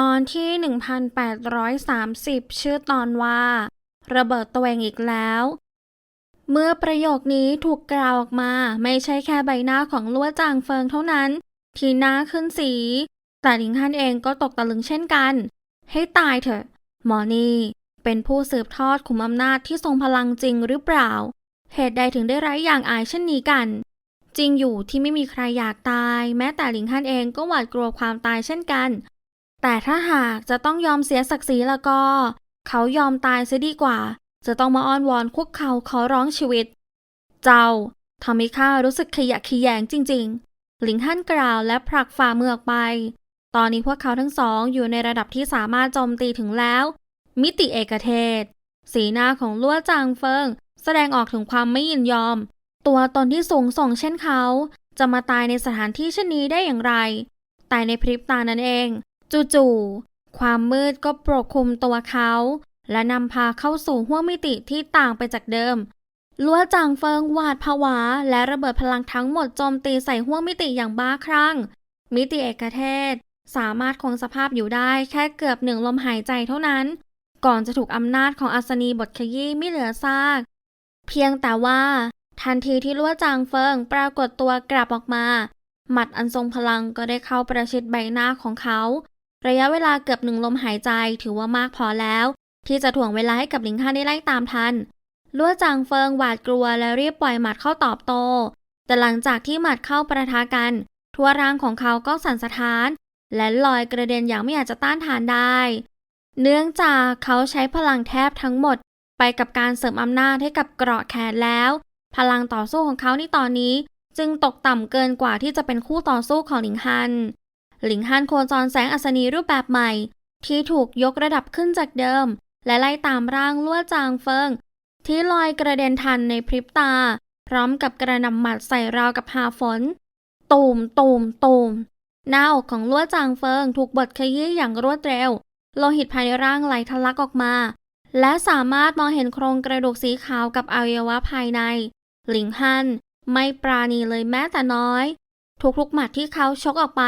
ตอนที่ 1830 ชื่อตอนว่า ระเบิดตัวเองอีกแล้ว เมื่อประโยคนี้ถูกกล่าวออกมาไม่ใช่แค่ใบหน้าของลัวจางเฟิงเท่านั้น ที่หน้าขึ้นสี แต่หลิงฮั่นเองก็ตกตะลึงเช่นกัน ให้ตายเถอะ หมอนี่เป็นผู้สืบทอดขุมอำนาจที่ทรงพลังจริงหรือเปล่า เหตุใดถึงได้ไร้อย่างอายเช่นนี้กัน จริงอยู่ที่ไม่มีใครอยากตาย แม้แต่หลิงฮั่นเองก็หวาดกลัวความตายเช่นกัน แต่ถ้าหากจะต้องยอมเสียศักดิ์ศรีแล้วก็ เขายอมตายเสียดีกว่า จะต้องมาอ้อนวอนคุกเข่าขอร้องชีวิต เจ้าทำให้ข้ารู้สึกขยะแขยงจริง ๆ หลิงฮั่นกล่าวและผลักฝ่ามือออกไป ตอนนี้พวกเขาทั้งสองอยู่ในระดับที่สามารถโจมตีถึงแล้ว มิติเอกเทศ สีหน้าของลั่วจางเฟิง แสดงออกถึงความไม่ยินยอม ตัวตนที่สูงส่งเช่นเขา จะมาตายในสถานที่เช่นนี้ได้อย่างไร แต่ในพริบตานั้นเอง จู่ๆ ความมืดก็ปกคลุมตัวเขา และนำพาเข้าสู่ห้วงมิติที่ต่างไปจากเดิมลัวจางเฟิงหวาดผวา และระเบิดพลังทั้งหมดโจมตีใส่ห้วงมิติอย่างบ้าคลั่ง มิติเอกเทศ สามารถคงสภาพอยู่ได้แค่เกือบหนึ่งลมหายใจเท่านั้น ก่อนจะถูกอำนาจของอัศนีบทขยี้ไม่เหลือซาก เพียงแต่ว่า ทันทีที่ลัวจางเฟิงปรากฏตัวกลับออกมา หมัดอันทรงพลังก็ได้เข้าประชิดใบหน้าของเขา ระยะเวลาเกือบหนึ่งลมหายใจถือว่ามากพอแล้ว ที่จะถ่วงเวลาให้กับหลิงฮั่นได้ไล่ตามทันลั่วจางเฟิงหวาดกลัวและรีบปล่อยหมัดเข้าตอบโต้แต่หลังจากที่หมัดเข้าประทะกัน ทั่วร่างของเขาก็สั่นสะท้าน และลอยกระเด็นอย่างไม่อาจจะต้านทานได้ เนื่องจากเขาใช้พลังแทบทั้งหมด ไปกับการเสริมอำนาจให้กับเกราะแขนแล้ว พลังต่อสู้ของเขาในตอนนี้ จึงตกต่ำเกินกว่าที่จะเป็นคู่ต่อสู้ของหลิงฮัน หลิงฮันโคจรแสงอัศนีรูปแบบใหม่ ที่ถูกยกระดับขึ้นจากเดิม และไล่ตามร่างลั่วจางเฟิง ที่ลอยกระเด็นทันในพริบตา พร้อมกับกระนำหมัดใส่ราวกับหาฝน ตูมตูมตูมหน้าอกของลั่วจางเฟิงถูกบดขยี้อย่างรวดเร็ว โลหิตภายในร่างไหลทะลักออกมา และสามารถมองเห็นโครงกระดูกสีขาวกับอวัยวะภายใน หลิงฮันไม่ปราณีเลยแม้แต่น้อย ทุกๆหมัดที่เขาชกออกไป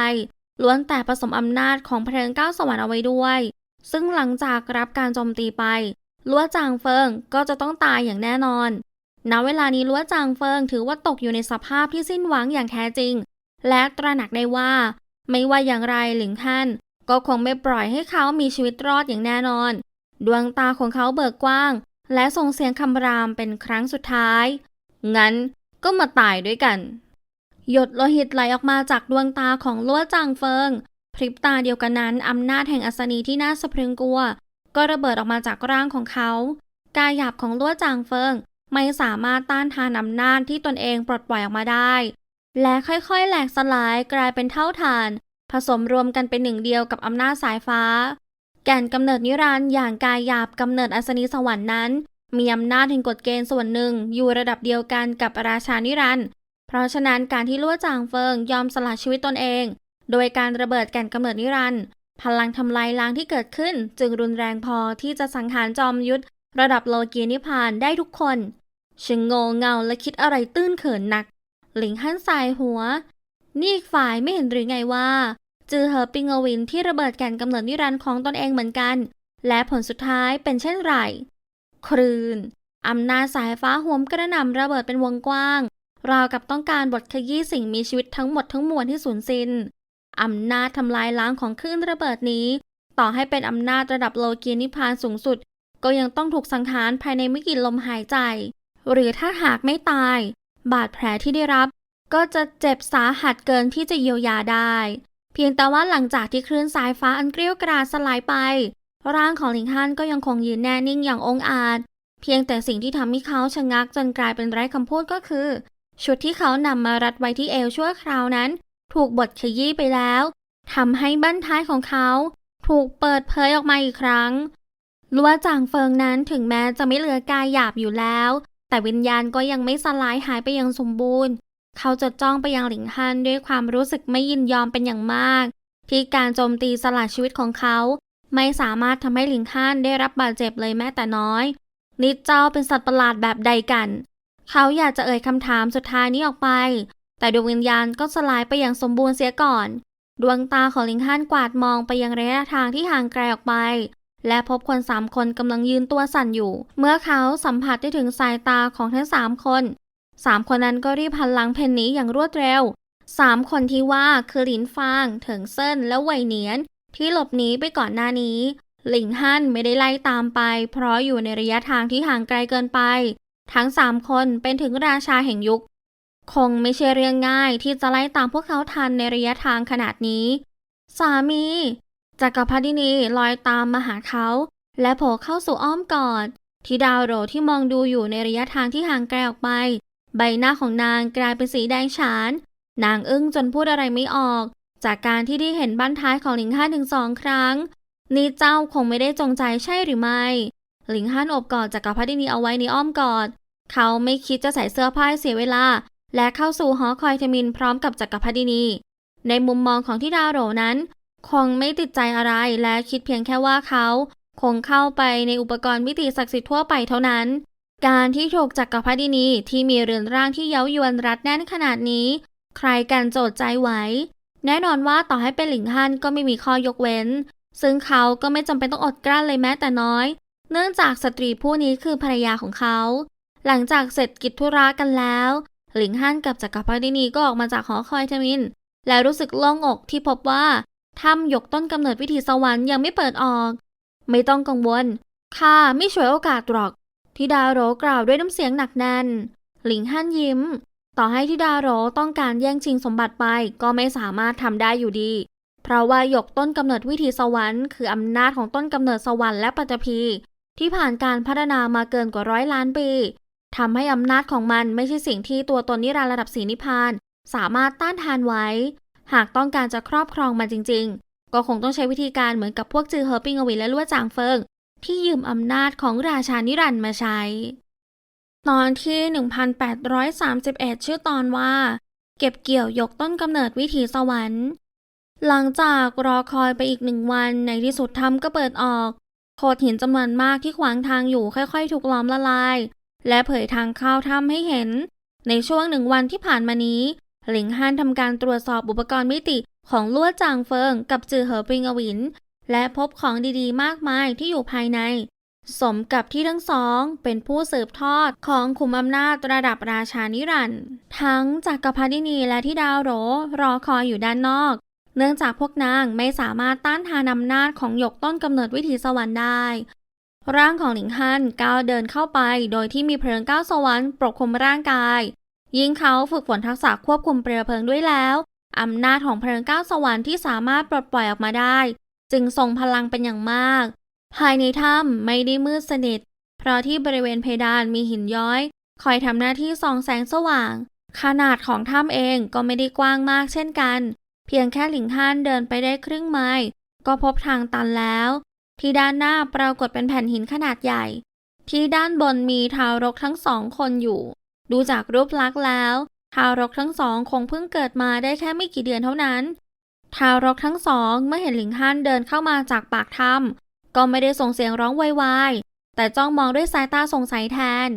ล้วนแต่ผสมอำนาจของเพลิงก้าสวรรค์เอาไว้ด้วย ซึ่งหลังจากรับการโจมตีไปลัวจางเฟิงก็จะต้องตายอย่างแน่นอน ณ เวลานี้ลัวจางเฟิงถือว่าตกอยู่ในสภาพที่สิ้นหวังอย่างแท้จริง และตระหนักได้ว่า ไม่ว่าอย่างไรหลิงฮันก็คงไม่ปล่อยให้เขามีชีวิตรอดอย่างแน่นอน ดวงตาของเขาเบิกกว้าง และส่งเสียงคำรามเป็นครั้งสุดท้าย งั้นก็มาตายด้วยกัน หยดโลหิตไหลออกมาจากดวงตาของลัวจางเฟิง พริบตาเดียวกันนั้นอำนาจแห่งอัศนีที่น่าสะพรึงกลัว ก็ระเบิดออกมาจากร่างของเขา กายหยาบของลัวจางเฟิง ไม่สามารถต้านทานอำนาจที่ตนเองปลดปล่อยออกมาได้ และค่อยๆ แหลกสลายกลายเป็นเท่าฐาน ผสมรวมกันเป็นหนึ่งเดียวกับอำนาจสายฟ้า แก่นกำเนิดนิรันด์อย่างกายหยาบกำเนิดอัศนีสวรรค์นั้นมีอำนาจแห่งกฎเกณฑ์ส่วนหนึ่งอยู่ระดับเดียวกันกับราชานิรันด์ เพราะฉะนั้นการที่ลั่วจางเฟิงยอมสละชีวิตตนเอง โดยการระเบิดแก่นกำเนิดนิรันดร์พลังทำลายล้างที่เกิดขึ้น จึงรุนแรงพอที่จะสังหารจอมยุทธระดับโลกีนิพานได้ทุกคนชงโงเงาและคิดอะไรตื้นเขินหนัก หลิงฮั่นสายหัว นี่อีกฝ่ายไม่เห็นหรือไงว่า จือเหอปิงอวินที่ระเบิดแก่นกำเนิดนิรันดร์ของตนเองเหมือนกัน และผลสุดท้ายเป็นเช่นไรคลื่นอำนาจสายฟ้าหวมกระหน่ำระเบิดเป็นวงกว้าง ราวกับต้องการบทขยี้สิ่งมีชีวิตทั้งหมดทั้งมวลที่สูญสิ้นอำนาจทำลายล้างของคลื่นระเบิดนี้ ต่อให้เป็นอำนาจระดับโลกีนิพานสูงสุด ก็ยังต้องถูกสังหารภายในไม่กี่ลมหายใจ หรือถ้าหากไม่ตาย บาดแผลที่ได้รับ ก็จะเจ็บสาหัสเกินที่จะเยียวยาได้ เพียงแต่ว่าหลังจากที่คลื่นสายฟ้าอันเกรี้ยวกราดสลายไป ร่างของหลิงฮันก็ยังคงยืนแน่นิ่งอย่างองอาจ เพียงแต่สิ่งที่ทำให้เขาชะงักจนกลายเป็นไร้คำพูดก็คือ ชุดที่เขานำมารัดไว้ที่เอวชั่วคราวนั้น ถูกบดขยี้ไปแล้วทำให้บั้นท้ายของเขา ถูกเปิดเผยออกมาอีกครั้งลัวจางเฟิงนั้นถึงแม้จะไม่เหลือกายหยาบอยู่แล้ว แต่วิญญาณก็ยังไม่สลายหายไปอย่างสมบูรณ์ เขาจดจ้องไปยังหลิงฮันด้วยความรู้สึกไม่ยินยอมเป็นอย่างมาก ที่การโจมตีสละชีวิตของเขา ไม่สามารถทำให้หลิงฮันได้รับบาดเจ็บเลยแม้แต่น้อยนิดเจ้าเป็นสัตว์ประหลาดแบบใดกัน เขาอยากจะเอ่ยคำถามสุดท้ายนี้ออกไป แต่ดวงวิญญาณก็สลายไปอย่างสมบูรณ์เสียก่อน ดวงตาของลิงฮันกวาดมองไปยังระยะทางที่ห่างไกลออกไป และพบคนสามคนกำลังยืนตัวสั่นอยู่ เมื่อเขาสัมผัสได้ถึงสายตาของทั้งสามคนสามคนนั้นก็รีบหันหลังเพนนีอย่างรวดเร็วสามคนที่ว่าคือหลินฟาง เถิงเซินและไวเหนียน ที่หลบหนีไปก่อนหน้านี้ หลิงฮั่นไม่ได้ไล่ตามไป เพราะอยู่ในระยะทางที่ห่างไกลเกินไป ทั้งสามคนเป็นถึงราชาแห่งยุค คงไม่ใช่เรื่องง่ายที่จะไล่ตามพวกเขาทันในระยะทางขนาดนี้ สามีจักรพรรดินีลอยตามมาหาเขา และโผล่เข้าสู่อ้อมกอดที่ดาวโรที่มองดูอยู่ในระยะทางที่ห่างไกลออกไป ใบหน้าของนางกลายเป็นสีแดงฉาน นางอึ้งจนพูดอะไรไม่ออก จากการที่ได้เห็นบ้านท้ายของหลิงฮั่นถึงสองครั้ง นี่เจ้าคงไม่ได้จงใจใช่หรือไม่ หลิงฮั่นอบกอดจักรพรรดินีเอาไว้ในอ้อมกอด เขาไม่คิดจะใส่เสื้อผ้าเสียเวลา และเข้าสู่หอคอยเทมินพร้อมกับจักรพรรดินี ในมุมมองของที่ดาวโรนั้น คงไม่ติดใจอะไรและคิดเพียงแค่ว่าเขา คงเข้าไปในอุปกรณ์วิตีศักดิ์สิทธิ์ทั่วไปเท่านั้น การที่ถูกจักรพรรดินีที่มีเรือนร่างที่เย้ายวนรัดแน่นขนาดนี้ ใครกันโจดใจไหวแน่นอนว่าต่อให้เป็นหลิงฮั่นก็ไม่มีข้อยกเว้น ซึ่งเขาก็ไม่จำเป็นต้องอดกลั้นเลยแม้แต่น้อย เนื่องจากสตรีผู้นี้คือภรรยาของเขา หลังจากเสร็จกิจธุระกันแล้ว หลิงฮั่นกับจักรพรรดินีก็ออกมาจากหอคอยทมิน และรู้สึกโล่งอกที่พบว่าถ้ำยกต้นกำเนิดวิถีสวรรค์ยังไม่เปิดออก ไม่ต้องกังวลข้าไม่ช่วยโอกาสหรอกทิดาโรกล่าวด้วยน้ำเสียงหนักแน่น หลิงฮั่นยิ้ม ต่อให้ทิดาโรต้องการแย่งชิงสมบัติไปก็ไม่สามารถทำได้อยู่ดี เพราะว่ายกต้นกำเนิดวิถีสวรรค์คืออำนาจของต้นกำเนิดสวรรค์และปัตภี ที่ผ่านการพัฒนามาเกินกว่าร้อยล้านปีทำให้อำนาจของมันไม่ใช่สิ่งที่ตัวตนนิรันดร์ระดับสีนิพาน สามารถต้านทานไว้ หากต้องการจะครอบครองมันจริง ๆ ก็คงต้องใช้วิธีการเหมือนกับพวกจือเฮอร์ปิงอวินและลั่วจางเฟิง ที่ยืมอำนาจของราชานิรันดร์มาใช้ ตอนที่ 1831 ชื่อตอนว่า เก็บเกี่ยวยกต้นกำเนิดวิถีสวรรค์ หลังจากรอคอยไปอีกหนึ่งวันในที่สุดถ้ำก็เปิดออก โขดหินจำนวนมากที่ขวางทางอยู่ค่อยๆ ถูกล้อมละลาย และเผยทางเข้าถ้ำให้เห็น ในช่วงหนึ่งวันที่ผ่านมานี้ หลิงฮั่นทำการตรวจสอบอุปกรณ์มิติของลั่วจางเฟิงกับจือเหอปิงอวิน และพบของดีๆ มากมายที่อยู่ภายใน สมกับที่ทั้งสองเป็นผู้สืบทอดของขุมอำนาจระดับราชานิรันดร์ทั้งจากกรพรรดินีและที่ดาวโรรอคอยอยู่ด้านนอก เนื่องจากพวกนางไม่สามารถต้านทานอำนาจของหยกต้นกำเนิดวิถีสวรรค์ได้ ร่างของหลิงฮั่นก้าวเดินเข้าไป โดยที่มีเพลิงก้าวสวรรค์ปกคลุมร่างกาย ยิ่งเขาฝึกฝนทักษะควบคุมเปลวเพลิงด้วยแล้วอำนาจของเพลิงก้าวสวรรค์ที่สามารถปลดปล่อยออกมาได้ จึงทรงพลังเป็นอย่างมาก ภายในถ้ำไม่ได้มืดสนิท เพราะที่บริเวณเพดานมีหินย้อย คอยทำหน้าที่ส่องแสงสว่าง ขนาดของถ้ำเองก็ไม่ได้กว้างมากเช่นกัน เพียงแค่หลิงฮั่นเดินไปได้ครึ่งไมล์ก็พบทางตันแล้ว ที่ด้านหน้าปรากฏเป็นแผ่นหินขนาดใหญ่ ที่ด้านบนมีทารกทั้งสองคนอยู่ ดูจากรูปลักษณ์แล้ว ทารกทั้งสองคงเพิ่งเกิดมาได้แค่ไม่กี่เดือนเท่านั้น ทารกทั้งสองเมื่อเห็นหลิงฮั่นเดินเข้ามาจากปากถ้ำก็ไม่ได้ส่งเสียงร้องไวๆแต่จ้องมองด้วยสายตาสงสัยแทน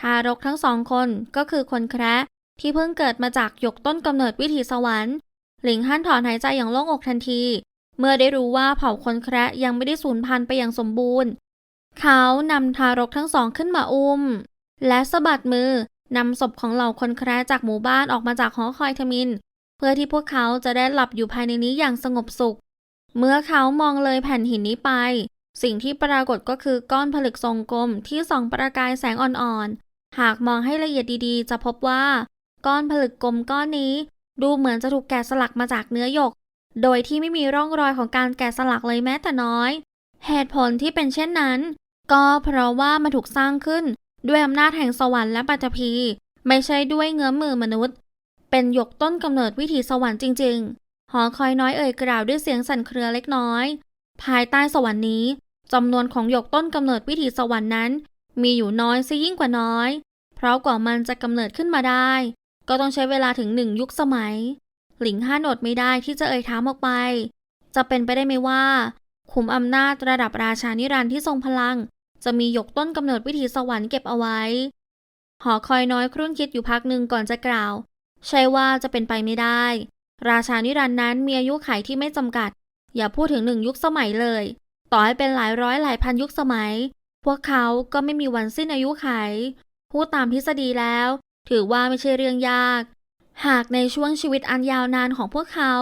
ทารกทั้งสองคนก็คือคนแคระที่เพิ่งเกิดมาจากหยกต้นกำเนิดวิถีสวรรค์ หลิงฮั่นถอนหายใจอย่างโล่งอกทันที เมื่อได้รู้ว่าเผ่าคนแคระยังไม่ได้สูญพันธุ์ไปอย่างสมบูรณ์ เขานำทารกทั้งสองขึ้นมาอุ้ม และสะบัดมือนำศพของเหล่าคนแคระจากหมู่บ้านออกมาจากหอคอยทมิน เพื่อที่พวกเขาจะได้หลับอยู่ภายในนี้อย่างสงบสุข เมื่อเขามองเลยแผ่นหินนี้ไป สิ่งที่ปรากฏก็คือก้อนผลึกทรงกลมที่ส่องประกายแสงอ่อนๆ หากมองให้ละเอียดดีๆ จะพบว่า ก้อนผลึกกลมก้อนนี้ ดูเหมือนจะถูกแกะสลักมาจากเนื้อหยก โดยที่ไม่มีร่องรอยของการแกะสลักเลยแม้แต่น้อย เหตุผลที่เป็นเช่นนั้น ก็เพราะว่ามันถูกสร้างขึ้น ด้วยอำนาจแห่งสวรรค์และปัตภีไม่ใช่ด้วยเงื้อมือมนุษย์ เป็นหยกต้นกำเนิดวิถีสวรรค์จริง ๆ หอคอยน้อยเอ่ยกล่าวด้วยเสียงสั่นเครือเล็กน้อย ภายใต้สวรรค์นี้จำนวนของหยกต้นกำเนิดวิถีสวรรค์นั้น มีอยู่น้อยซะยิ่งกว่าน้อย เพราะกว่ามันจะกำเนิดขึ้นมาได้ ก็ต้องใช้เวลาถึงหนึ่งยุคสมัย หลิงห้านอดไม่ได้ที่จะเอ่ยถามออกไป จะเป็นไปได้ไหมว่า ขุมอำนาจระดับราชานิรันดร์ที่ทรงพลัง จะมีหยกต้นกำเนิดวิถีสวรรค์เก็บเอาไว้ หอคอยน้อยครุ่นคิดอยู่พักหนึ่งก่อนจะกล่าว ใช่ว่าจะเป็นไปไม่ได้ ราชานิรันดร์นั้นมีอายุขัยที่ไม่จำกัด อย่าพูดถึงหนึ่งยุคสมัยเลย ต่อให้เป็นหลายร้อยหลายพันยุคสมัย พวกเขาก็ไม่มีวันสิ้นอายุขัยพูดตามทฤษฎีแล้ว ถือว่าไม่ใช่เรื่องยาก หากในช่วงชีวิตอันยาวนานของพวกเขา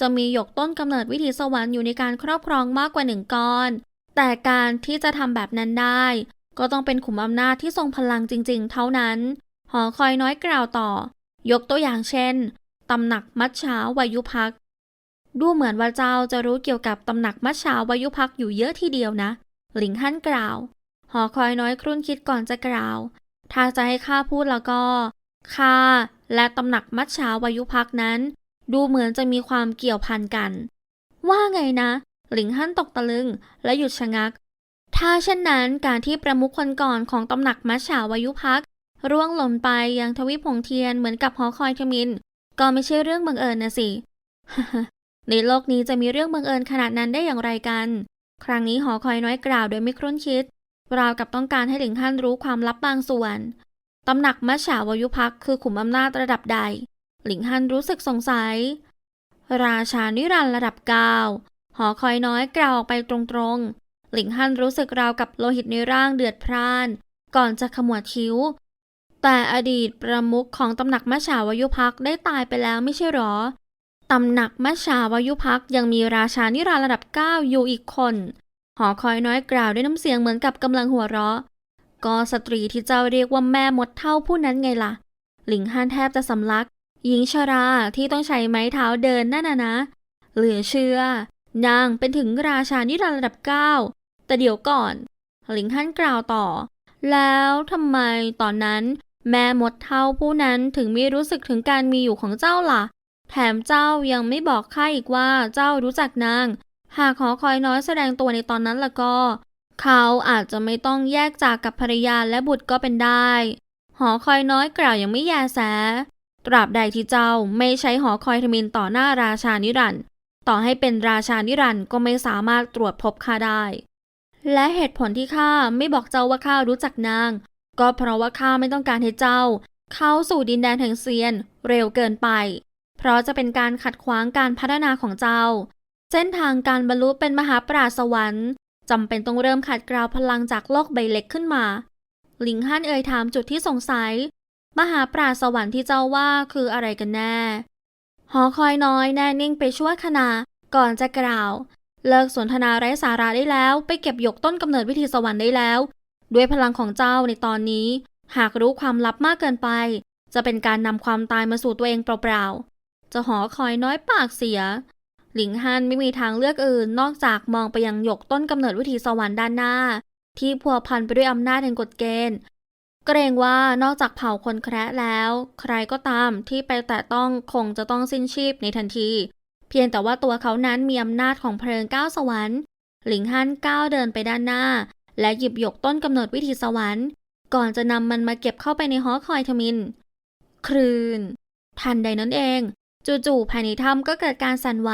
จะมีหยกต้นกำเนิดวิถีสวรรค์อยู่ในการครอบครองมากกว่าหนึ่งก้อน แต่การที่จะทำแบบนั้นได้ ก็ต้องเป็นขุมอำนาจที่ทรงพลังจริง ๆ เท่านั้น หอคอยน้อยกล่าวต่อ ยกตัวอย่างเช่นตำหนักมัชชาวายุพักดูเหมือนว่าเจ้าจะรู้เกี่ยวกับตำหนักมัชชาวายุพักอยู่เยอะทีเดียวนะ หลิงฮั่นกล่าว หอคอยน้อยครุ่นคิดก่อนจะกล่าว ถ้าจะให้ข้าพูดแล้วก็ข้าและตำหนักมัชชาวายุพักนั้น ดูเหมือนจะมีความเกี่ยวพันกัน ว่าไงนะ หลิงฮั่นตกตะลึงและหยุดชะงัก ถ้าเช่นนั้นการที่ประมุขคนก่อนของตำหนักมัชชาวายุพักร่วงหล่นไปยังทวิภงเทียนเหมือนกับหอคอยทมิน ก็ไม่ใช่เรื่องบังเอิญนะสิ ในโลกนี้จะมีเรื่องบังเอิญขนาดนั้นได้อย่างไรกัน ครั้งนี้หอคอยน้อยกล่าวโดยไม่ครุ่นคิด ราวกับต้องการให้หลิงฮั่นรู้ความลับบางส่วนตำหนักมัชฉาวายุพักคือขุมอำนาจระดับใด หลิงฮั่นรู้สึกสงสัย ราชานิรันระดับเก้าหอคอยน้อยกล่าวออกไปตรงๆ หลิงฮั่นรู้สึกราวกับโลหิตในร่างเดือดพร่าน ก่อนจะขมวดคิ้ว แต่อดีตประมุขของตำหนักมัชฉาวายุพักได้ตายไปแล้วไม่ใช่หรอตำหนักมัชชาวายุพักยังมีราชานิรันดร์ระดับ 9 อยู่อีกคน หอคอยน้อยกล่าวด้วยน้ำเสียงเหมือนกับกำลังหัวเราะ ก็สตรีที่เจ้าเรียกว่าแม่มดเท่าผู้นั้นไงล่ะ หลิงฮั่นแทบจะสำลัก หญิงชราที่ต้องใช้ไม้เท้าเดินนั่นนะนะ เหลือเชื่อ นางเป็นถึงราชานิรันดร์ระดับ9แต่เดี๋ยวก่อน หลิงฮั่นกล่าวต่อ แล้วทำไมตอนนั้น แม่มดเท่าผู้นั้นถึงไม่รู้สึกถึงการมีอยู่ของเจ้าล่ะ แถมเจ้ายังไม่บอกข้าอีกว่าเจ้ารู้จักนาง หากหอคอยน้อยแสดงตัวในตอนนั้นละก็ เขาอาจจะไม่ต้องแยกจากกับภรรยาและบุตรก็เป็นได้ หอคอยน้อยกล่าวยังไม่แยแส ตราบใดที่เจ้าไม่ใช้หอคอยทมินต่อหน้าราชานิรันด์ต่อให้เป็นราชานิรันด์ก็ไม่สามารถตรวจพบข้าได้ และเหตุผลที่ข้าไม่บอกเจ้าว่าข้ารู้จักนาง ก็เพราะว่าข้าไม่ต้องการให้เจ้า เข้าสู่ดินแดนแห่งเซียน เร็วเกินไป เพราะจะเป็นการขัดขวางการพัฒนาของเจ้า เส้นทางการบรรลุเป็นมหาปราสวรรค์จำเป็นต้องเริ่มขัดกลาวพลังจากโลกใบเล็กขึ้นมา หลิงฮั่นเอ่ยถามจุดที่สงสัย มหาปราสวรรค์ที่เจ้าว่าคืออะไรกันแน่ หอคอยน้อยแน่นิ่งไปชั่วขณะก่อนจะกล่าว เลิกสนทนาไร้สาระได้แล้ว ไปเก็บหยกต้นกำเนิดวิธีสวรรค์ได้แล้ว ด้วยพลังของเจ้าในตอนนี้ หากรู้ความลับมากเกินไป จะเป็นการนำความตายมาสู่ตัวเองเปล่าๆจะหอคอยน้อยปากเสีย หลิงฮันไม่มีทางเลือกอื่น นอกจากมองไปยังหยกต้นกำเนิดวิถีสวรรค์ด้านหน้า ที่พัวพันไปด้วยอำนาจแห่งกฎเกณฑ์ เกรงว่านอกจากเผ่าคนแคระแล้ว ใครก็ตามที่ไปแตะต้องคงจะต้องสิ้นชีพในทันที เพียงแต่ว่าตัวเขานั้นมีอำนาจของเพลิงก้าวสวรรค์ หลิงฮันก้าวเดินไปด้านหน้า และหยิบหยกต้นกำเนิดวิถีสวรรค์ ก่อนจะนำมันมาเก็บเข้าไปในหอคอยทมิน ครืน ทันใดนั้นเอง จู่ๆภายในถ้ำก็เกิดการสั่นไหว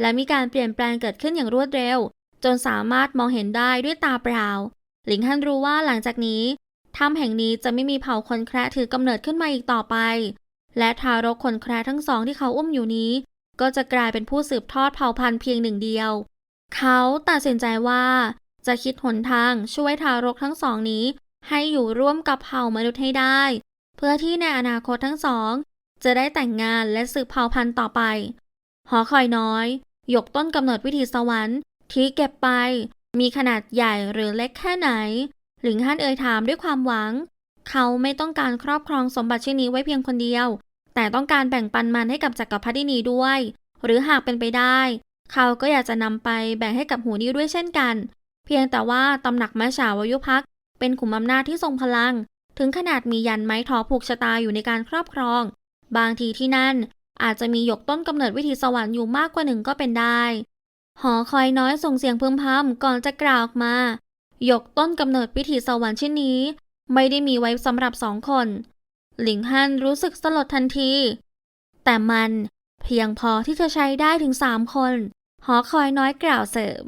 และมีการเปลี่ยนแปลงเกิดขึ้นอย่างรวดเร็ว จนสามารถมองเห็นได้ด้วยตาเปล่า หลิงฮันรู้ว่าหลังจากนี้ถ้ำแห่งนี้จะไม่มีเผ่าคนแคระถือกำเนิดขึ้นมาอีกต่อไป และทารกคนแคระทั้งสองที่เขาอุ้มอยู่นี้ ก็จะกลายเป็นผู้สืบทอดเผ่าพันธุ์เพียงหนึ่งเดียว เขาตัดสินใจว่าจะคิดหนทางช่วยทารกทั้งสองนี้ ให้อยู่ร่วมกับเผ่ามนุษย์ให้ได้ เพื่อที่ในอนาคตทั้งสอง จะได้แต่งงานและสืบเผ่าพันธุ์ต่อไป หอคอยน้อย ยกต้นกำเนิดวิถีสวรรค์ที่เก็บไป มีขนาดใหญ่หรือเล็กแค่ไหน หลิงฮั่นเอ่ยถามด้วยความหวัง เขาไม่ต้องการครอบครองสมบัติชิ้นนี้ไว้เพียงคนเดียว แต่ต้องการแบ่งปันมันให้กับจักรพรรดินีด้วย หรือหากเป็นไปได้ เขาก็อยากจะนำไปแบ่งให้กับหูนิ้ด้วยเช่นกัน เพียงแต่ว่าตำหนักแมะฉาวายุพักเป็นขุมอำนาจที่ทรงพลัง ถึงขนาดมียันไม้ทอผูกชะตาอยู่ในการครอบครอง บางทีที่นั่นอาจจะมีหยกต้นกำเนิดวิถีสวรรค์อยู่มากกว่าหนึ่งก็เป็นได้ หอคอยน้อยส่งเสียงพึมพำก่อนจะกล่าวออกมา หยกต้นกำเนิดวิถีสวรรค์ชิ้นนี้ ไม่ได้มีไว้สำหรับสองคน หลิงฮั่นรู้สึกสลดทันที แต่มันเพียงพอที่จะใช้ได้ถึงสามคน หอคอยน้อยกล่าวเสริม